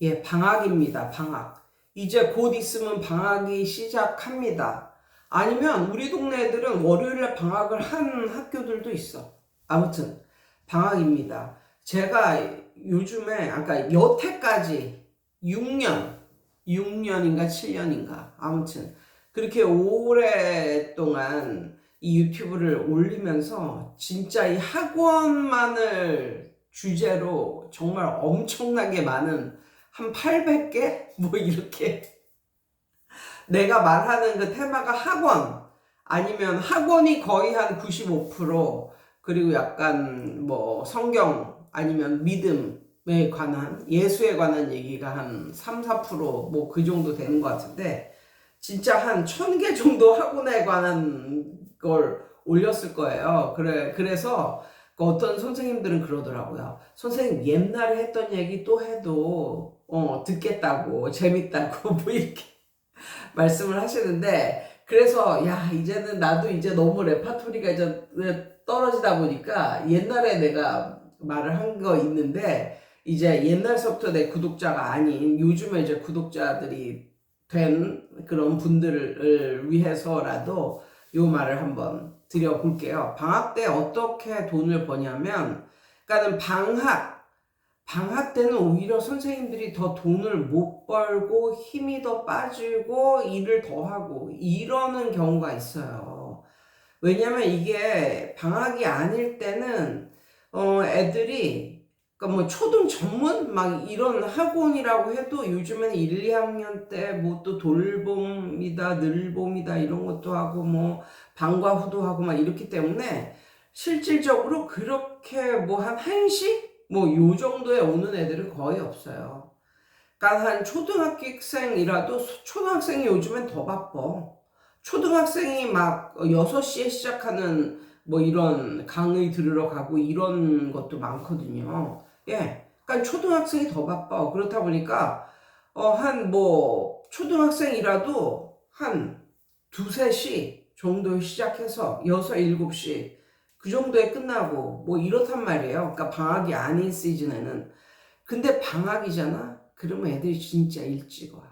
예, 방학입니다. 방학. 이제 곧 있으면 방학이 시작합니다. 아니면 우리 동네 애들은 월요일에 방학을 한 학교들도 있어. 아무튼 방학입니다. 제가 요즘에 아까 여태까지 6년, 6년인가 7년인가 아무튼 그렇게 오랫동안 이 유튜브를 올리면서 진짜 이 학원만을 주제로 정말 엄청나게 많은 한 800개? 뭐 이렇게 내가 말하는 그 테마가 학원 아니면 학원이 거의 한 95% 그리고 약간 뭐 성경 아니면 믿음에 관한 예수에 관한 얘기가 한 3, 4%뭐 그 정도 되는 것 같은데 진짜 한 1000개 정도 학원에 관한 걸 올렸을 거예요. 그래 그래서 그 어떤 선생님들은 그러더라고요. 선생님 옛날에 했던 얘기 또 해도 어 듣겠다고 재밌다고 뭐 이렇게 말씀을 하시는데 그래서 야 이제는 나도 이제 너무 레파토리가 이제 떨어지다 보니까 옛날에 내가 말을 한 거 있는데 이제 옛날서부터 내 구독자가 아닌 요즘에 이제 구독자들이 된 그런 분들을 위해서라도 요 말을 한번 드려볼게요. 방학 때 어떻게 돈을 버냐면, 그러니까는 방학, 방학 때는 오히려 선생님들이 더 돈을 못 벌고 힘이 더 빠지고 일을 더 하고 이러는 경우가 있어요. 왜냐면 이게 방학이 아닐 때는 어 애들이 그러니까 뭐 초등 전문 막 이런 학원이라고 해도 요즘에는 1, 2학년 때 뭐 또 돌봄이다 늘봄이다 이런 것도 하고 뭐 방과 후도 하고 막 이렇기 때문에 실질적으로 그렇게 뭐 한 1시 뭐 요 정도에 오는 애들은 거의 없어요. 그러니까 한 초등학생이라도 초등학생이 요즘엔 더 바빠. 초등학생이 막 6시에 시작하는 뭐 이런 강의 들으러 가고 이런 것도 많거든요. 예. 그러니까 초등학생이 더 바빠. 그렇다 보니까 어 한 뭐 초등학생이라도 한 두세 시 정도에 시작해서 여섯 일곱 시 그 정도에 끝나고 뭐 이렇단 말이에요. 그러니까 방학이 아닌 시즌에는 근데 방학이잖아. 그러면 애들이 진짜 일찍 와.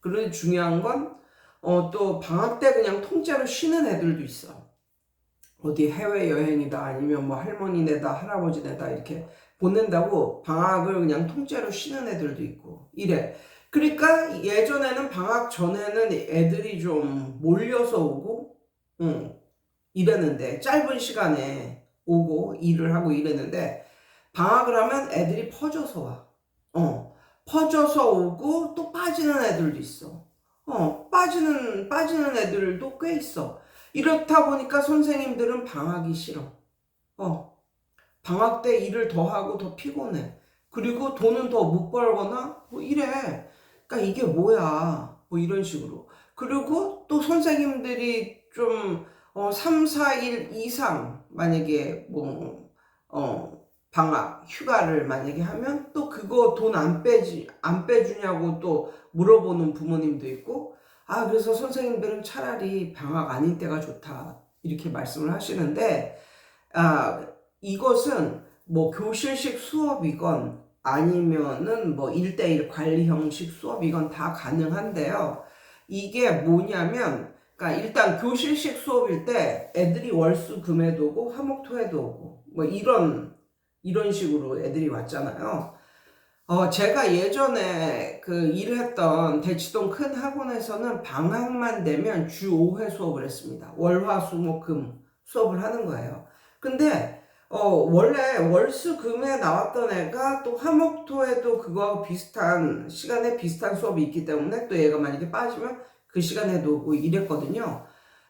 그리고 중요한 건 어, 또 방학 때 그냥 통째로 쉬는 애들도 있어. 어디 해외 여행이다 아니면 뭐 할머니네다 할아버지네다 이렇게 보낸다고 방학을 그냥 통째로 쉬는 애들도 있고 이래. 그러니까 예전에는 방학 전에는 애들이 좀 몰려서 오고, 응, 이랬는데 짧은 시간에 오고 일을 하고 이랬는데 방학을 하면 애들이 퍼져서 와. 어, 퍼져서 오고 또 빠지는 애들도 있어. 어, 빠지는 빠지는 애들도 꽤 있어. 이렇다 보니까 선생님들은 방학이 싫어. 어, 방학 때 일을 더 하고 더 피곤해. 그리고 돈은 더 못 벌거나 뭐 이래. 그러니까 이게 뭐야? 뭐 이런 식으로. 그리고 또 선생님들이 좀 어, 3, 4일 이상 만약에 뭐 어, 방학 휴가를 만약에 하면 또 그거 돈 안 빼지 안 빼주냐고 또 물어보는 부모님도 있고 아 그래서 선생님들은 차라리 방학 아닌 때가 좋다 이렇게 말씀을 하시는데 아 이것은 뭐 교실식 수업이건 아니면은 뭐 1대1 관리 형식 수업이건 다 가능한데요. 이게 뭐냐면 그러니까 일단 교실식 수업일 때 애들이 월수 금에도 오고 화목토에도 오고 뭐 이런 이런 식으로 애들이 왔잖아요. 어, 제가 예전에 그 일했던 대치동 큰 학원에서는 방학만 되면 주 5회 수업을 했습니다. 월화 수목금 수업을 하는 거예요. 근데 어, 원래 월수금에 나왔던 애가 또 화목토에도 그거하고 비슷한 시간에 비슷한 수업이 있기 때문에 또 얘가 만약에 빠지면 그 시간에도 오고 이랬거든요.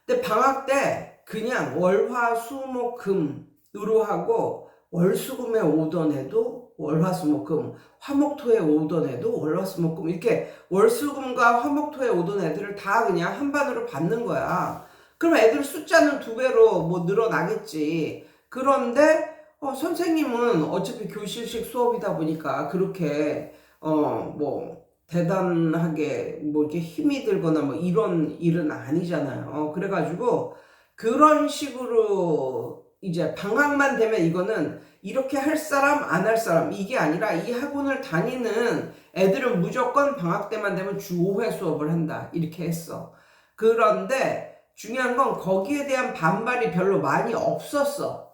근데 방학 때 그냥 월화 수목금으로 하고 월수금에 오던 애도 월화수목금, 화목토에 오던 애도 월화수목금 이렇게 월수금과 화목토에 오던 애들을 다 그냥 한 반으로 받는 거야. 그럼 애들 숫자는 두 배로 뭐 늘어나겠지. 그런데 어, 선생님은 어차피 교실식 수업이다 보니까 그렇게 어 뭐 대단하게 뭐 이렇게 힘이 들거나 뭐 이런 일은 아니잖아요. 그래가지고 그런 식으로 이제 방학만 되면 이거는 이렇게 할 사람 안 할 사람 이게 아니라 이 학원을 다니는 애들은 무조건 방학 때만 되면 주 5회 수업을 한다 이렇게 했어. 그런데 중요한 건 거기에 대한 반발이 별로 많이 없었어.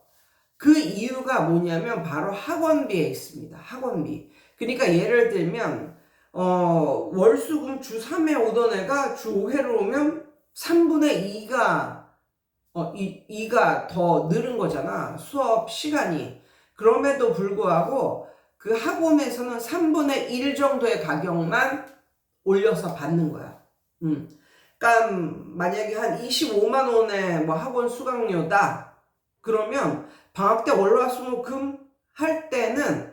그 이유가 뭐냐면 바로 학원비에 있습니다. 학원비. 그러니까 예를 들면 어, 월수금 주 3회 오던 애가 주 5회로 오면 3분의 2가 어, 이, 2가 더 늘은 거잖아. 수업 시간이. 그럼에도 불구하고 그 학원에서는 3분의 1 정도의 가격만 올려서 받는 거야. 음. 그러니까 만약에 한 25만 원의 뭐 학원 수강료다. 그러면 방학 때 월화수목금 할 때는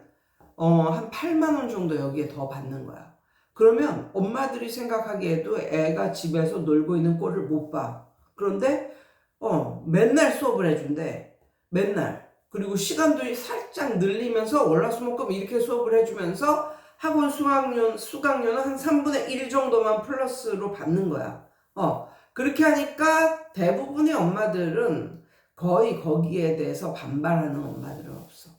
어, 한 8만 원 정도 여기에 더 받는 거야. 그러면 엄마들이 생각하기에도 애가 집에서 놀고 있는 꼴을 못 봐. 그런데 어, 맨날 수업을 해준대. 맨날. 그리고 시간도 살짝 늘리면서 월화수목금 이렇게 수업을 해주면서 학원 수강료, 수강료는 한 3분의 1 정도만 플러스로 받는 거야. 어, 그렇게 하니까 대부분의 엄마들은 거의 거기에 대해서 반발하는 엄마들은 없어.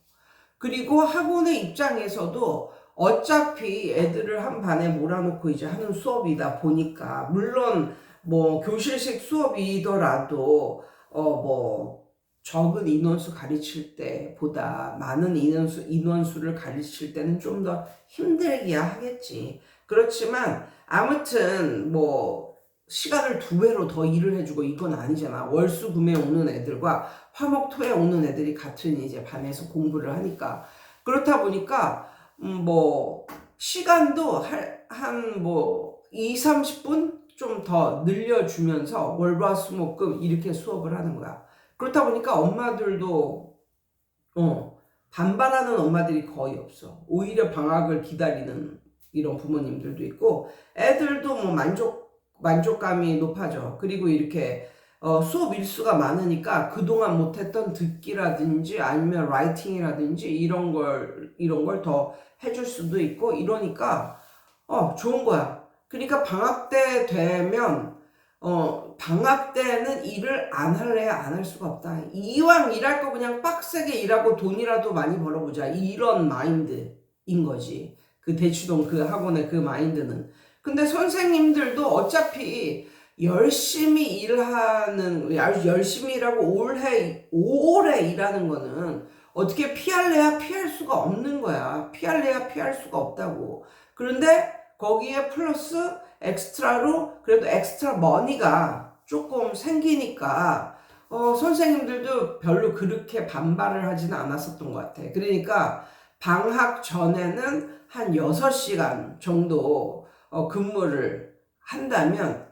그리고 학원의 입장에서도 어차피 애들을 한 반에 몰아놓고 이제 하는 수업이다 보니까 물론 뭐 교실식 수업이더라도 어 뭐 적은 인원수 가르칠 때보다 많은 인원수 인원수를 가르칠 때는 좀 더 힘들기야 하겠지. 그렇지만 아무튼 뭐 시간을 두 배로 더 일을 해주고 이건 아니잖아. 월수 금에 오는 애들과 화목 토에 오는 애들이 같은 이제 반에서 공부를 하니까 그렇다 보니까 음, 뭐 시간도 한뭐 2, 30분 좀 더 늘려주면서 월화수목금 이렇게 수업을 하는 거야. 그렇다 보니까 엄마들도 어 반발하는 엄마들이 거의 없어. 오히려 방학을 기다리는 이런 부모님들도 있고 애들도 뭐 만족 만족감이 높아져. 그리고 이렇게 어, 수업 일수가 많으니까 그동안 못했던 듣기라든지 아니면 라이팅이라든지 이런 걸 이런 걸 더 해줄 수도 있고 이러니까 어 좋은 거야. 그러니까 방학 때 되면 어 방학 때는 일을 안 할래야 안할 수가 없다. 이왕 일할 거 그냥 빡세게 일하고 돈이라도 많이 벌어보자. 이런 마인드인 거지. 그 대치동 그 학원의 그 마인드는. 근데 선생님들도 어차피 열심히 일하는 열심히 일하고 올해 오래 일하는 거는 어떻게 피할래야 피할 수가 없는 거야. 피할래야 피할 수가 없다고. 그런데 거기에 플러스 엑스트라로 그래도 엑스트라 머니가 조금 생기니까 어, 선생님들도 별로 그렇게 반발을 하지는 않았었던 것 같아. 그러니까 방학 전에는 한 6시간 정도 어, 근무를 한다면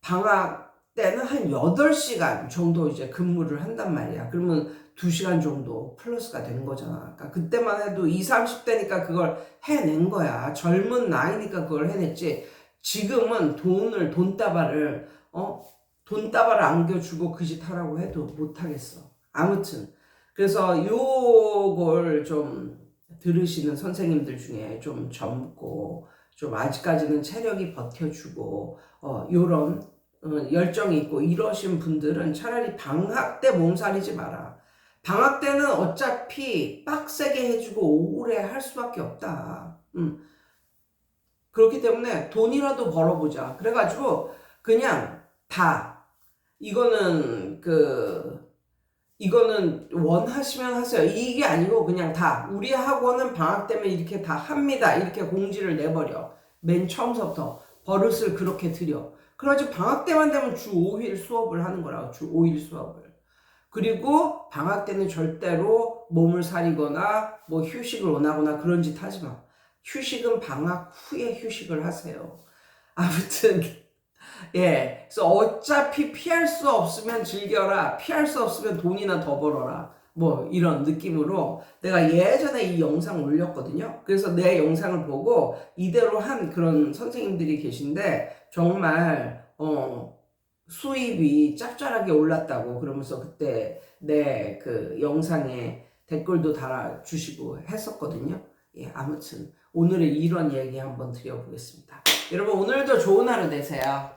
방학 때는 한 8시간 정도 이제 근무를 한단 말이야. 그러면 2시간 정도 플러스가 되는 거잖아. 그러니까 그때만 해도 20, 30대니까 그걸 해낸 거야. 젊은 나이니까 그걸 해냈지. 지금은 돈을, 돈다발을, 어? 돈다발을 안겨주고 그 짓 하라고 해도 못하겠어. 아무튼. 그래서 요걸 좀 들으시는 선생님들 중에 좀 젊고, 좀 아직까지는 체력이 버텨주고, 어, 요런, 어, 열정이 있고 이러신 분들은 차라리 방학 때 몸살이지 마라. 방학 때는 어차피 빡세게 해주고 오래 할 수밖에 없다. 음. 그렇기 때문에 돈이라도 벌어보자. 그래가지고 그냥 다 이거는 그 이거는 원하시면 하세요. 이게 아니고 그냥 다 우리 학원은 방학 때문에 이렇게 다 합니다. 이렇게 공지를 내버려. 맨 처음부터 버릇을 그렇게 들여. 그래가지고 방학 때만 되면 주 5일 수업을 하는 거라고. 주 5일 수업을. 그리고 방학 때는 절대로 몸을 사리거나 뭐 휴식을 원하거나 그런 짓 하지 마. 휴식은 방학 후에 휴식을 하세요. 아무튼 예. 그래서 어차피 피할 수 없으면 즐겨라. 피할 수 없으면 돈이나 더 벌어라. 뭐 이런 느낌으로 내가 예전에 이 영상 올렸거든요. 그래서 내 영상을 보고 이대로 한 그런 선생님들이 계신데 정말 어 수입이 짭짤하게 올랐다고 그러면서 그때 내 그 영상에 댓글도 달아주시고 했었거든요. 예, 아무튼 오늘은 이런 얘기 한번 드려보겠습니다. 여러분 오늘도 좋은 하루 되세요.